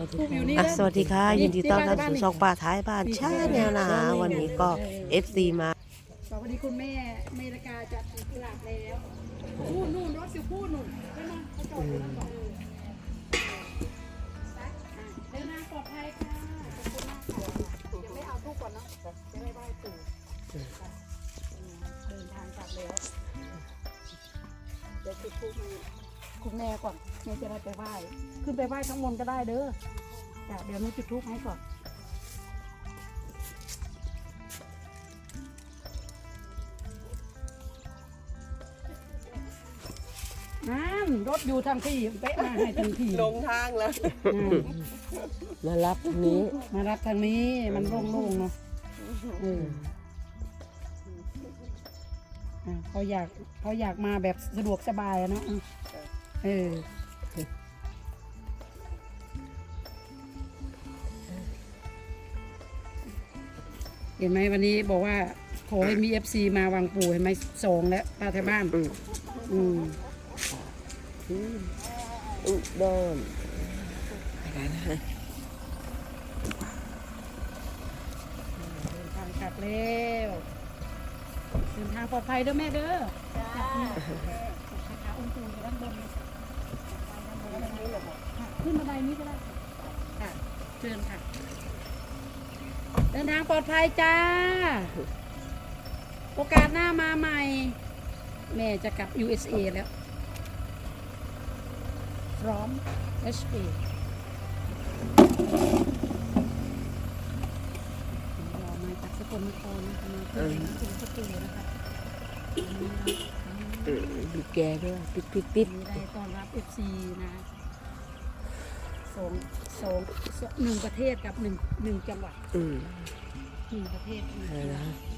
วัสดีผู้อยู่นี่ค่ะนะสวัสดีค่ะนี่ยินดีต้อนรับที่บ้านสู่นี่ช่องป่าท้ายบ้านนี่ชาแนวนะเออวันนี้ก็เออ FC มาสวัสดีคุณแม่เมริกาจัดกุหลาบแล้วนู่นนู่นรถสิพูดนู่นเดินมาเขาจอดอยู่นั่นก่อนเออไปอะเดินทางปลอดภัยค่ะขอบคุณมากค่ะเดี๋ยวไม่เอาทุกก่อนเนาะจะได้ไหว้ปู่ค่ะอืมเดินทางกลับแล้วเดี๋ยวจุดทูปให้ คุณแม่ก่อนแม่จะได้ไปไหว้ขึ้นไปไหว้ข้างบนก็ได้เด้อจ้ะเดี๋ยวแม่จุดทูปให้ก่อนน้ำรถอยู่ทางที่เป๊ะมาให้ทันทีลงทางแล้วอืมมารับตรงนี้มารับทางนี้มันโล่งๆเนาะเอออะเขาอยากเขาอยากมาแบบสะดวกสบายอะเนาะอะ เออเห็นไหมวันนี้บอกว่าขอให้มีเอฟซีมาวางปู่เห็นไหมสองแล้วป้าแถวบ้านอืมอืมอุดรเดินทางกลับแล้วเดินทางปลอดภัยเด้อแม่เด้อจ้าขาองค์ปู่อยู่ด้านบน ค่ะขึ้นบันไดนี้ก็ได้ค่ะค่ะเชิญค่ะ เดินทางปลอดภัยจ้า โอกาสหน้ามาใหม่ แม่จะกลับ USA แล้วพร้อม HP รอมาจากสกลนครนะคะมาเพื่อมาถึงสตูนะคะ ดูแกด้วยปิดปิดปิดวันนี้ได้ต้อนรับ FC นะสองสองสองหนึ่งประเทศกับหนึ่งหนึ่งจังหวัดอืมหนึ่งประเทศหนึ่งอะไรจังหวันะด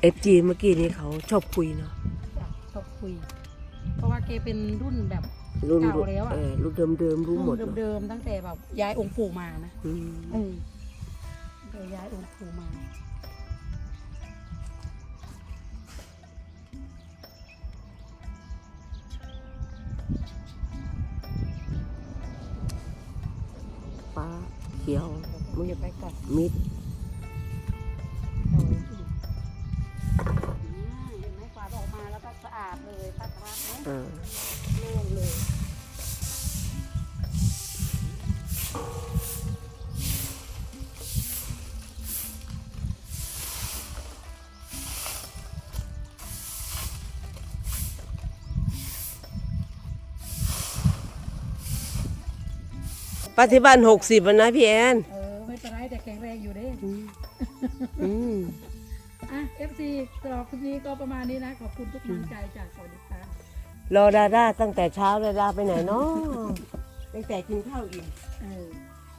เอฟจีเมื่อกี้นี้เขาชอบคุยเนาะจ้ะชอบคุย เพราะว่าแกเป็นรุ่นแบบ รุ่นเก่าแล้วอะ เออรุ่นเดิมเดิมๆรู้หมดรุ่นเนอะเดิมๆตั้งแต่แบบย้ายองค์ปู่มานะอืมเออตั้งแต่ย้ายองค์ปู่มา ฟ้าเขียวมืเก็ดบไว้ก่อนมิดเอา ปัจจุบันหกสิบนะพี่แอนเออไม่เป็นไรแต่แข็งแรงอยู่เด้อืมอะ FC สำหรับคลิปนี้ก็ประมาณนี้นะ ขอบคุณทุกกำลังใจจากสวัสดีค่ะรอดาด้าตั้งแต่เช้าดาด้าไปไหนเนาะตั้งแต่กินข้าวอิ่มเออ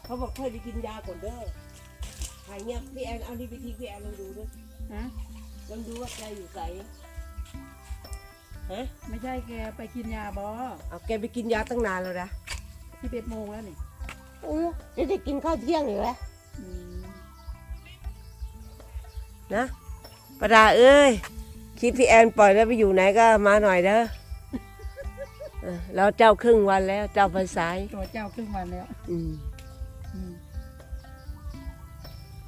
เขาบอกค่อยไปกินยาก่อนเด้อหายเงียบพี่แอนเอานี่ไปทิ้งพี่แอนลองดูด้วยฮะลองดูว่าแกอยู่ไหนฮะไม่ใช่แกไปกินยาบอเอาแกไปกินยาตั้งนานแล้วนะที่เป็ดโมงแล้วนี่ โอ้จะได้กินข้าวเที่ยงอยู่แล้วอืมนะประดาเอ้ยคลิปพี่แอนปล่อยแล้วไปอยู่ไหนก็มาหน่อยเด้อเออเราเจ้าครึ่งวันแล้ว เจ้าภาษายตัวเจ้าครึ่งวันแล้วอืมอืม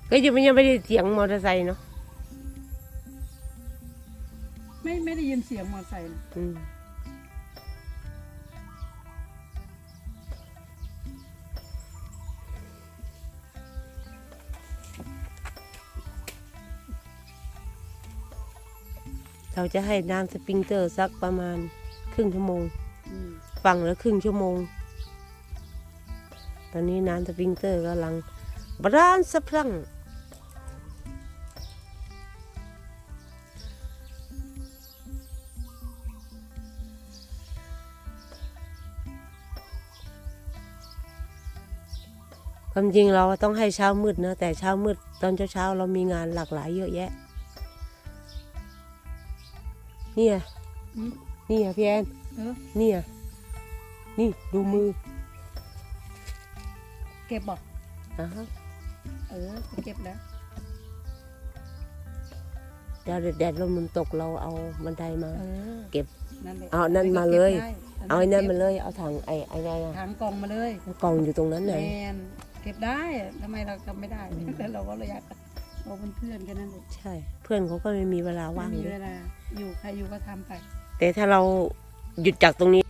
ก็ยังไม่ยังไม่ได้เสียงมอเตอร์ไซค์เนาะไม่ไม่ได้ยินเสียงมอเตอร์ไซค์นะ เราจะให้น้ำสปริงเกอร์สักประมาณครึ่งชั่วโมงอืมฟังแล้วครึ่งชั่วโมง ตอนนี้น้ำสปริงเกอร์กำลังบรานสะพรั่งความจริงเราต้องให้เช้ามืดนะแต่เช้ามืดตอนเช้าๆเรามีงานหลากหลายเยอะแยะ เนี่ยอืมเนี่ยพี่แอนเออ เนี่ยนี่ดูมือเก็บบอกอ่าฮะเออเก็บแล้วถ้าแดดลมมันตกเราเอาบันไดมา เออเก็บนั่นแหละเอานั่นมาเลย ก็บได้เอาไอ้นั่นมาเลยเอาถังไอ้ไอ้นั่นก็บน่ะถังกล่องมาเลยกล่องอยู่ตรงนั้นไหน แมนเก็บได้ทำไมเราทำไม่ได้ แต่เราก็เลยอยาก เราเป็นเพื่อนกันนั่นเองใช่ เพื่อนเขาก็ไม่มีเวลาไม่ว่างมีด้วเวยลาอยู่ใครอยู่ก็ทำไป แต่ถ้าเราหยุดจากตรงนี้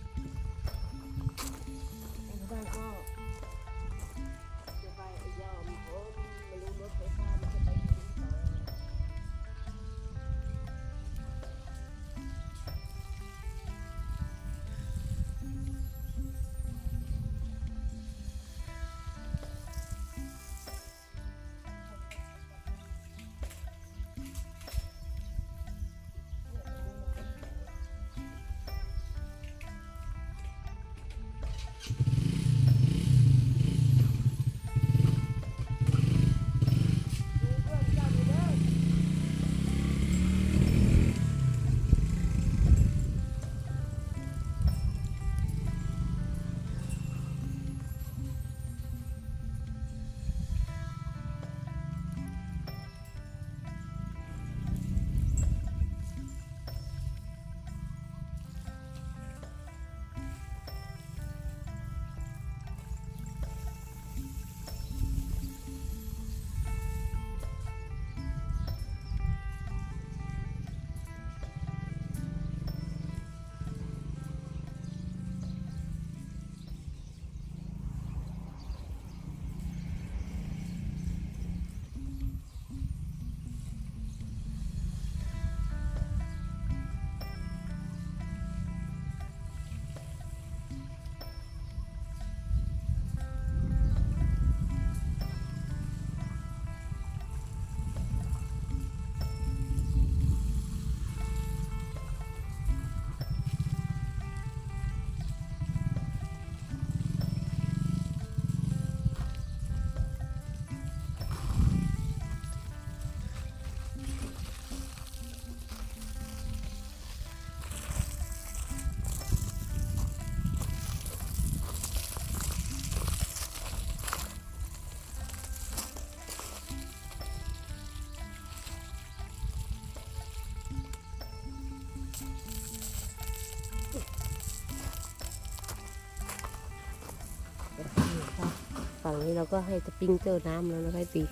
นี้เราก็ให้สปริงเกอร์น้ำแล้วนะคะปี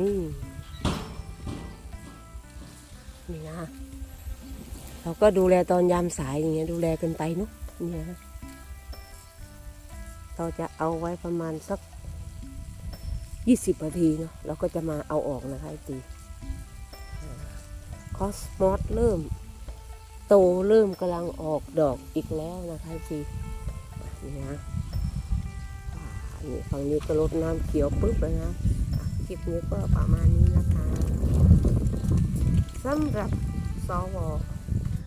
นี่นี่นะเราก็ดูแลตอนยามสายอย่างเงี้ยดูแลกันไปเนุ๊กเนี่ยเราจะเอาไว้ประมาณสักยี่สิบนาทีเนาะเราก็จะมาเอาออกนะคะไอตีคอสมอสเริ่ม โตเริ่มกำลังออกดอกอีกแล้วนะคะไอตีนี่นะ นี่ฝั่งนี้ก็ลดน้ำเขียวปุ๊บเลยนะอะคลิปนี้ก็ประมาณนี้นะคะสำหรับสว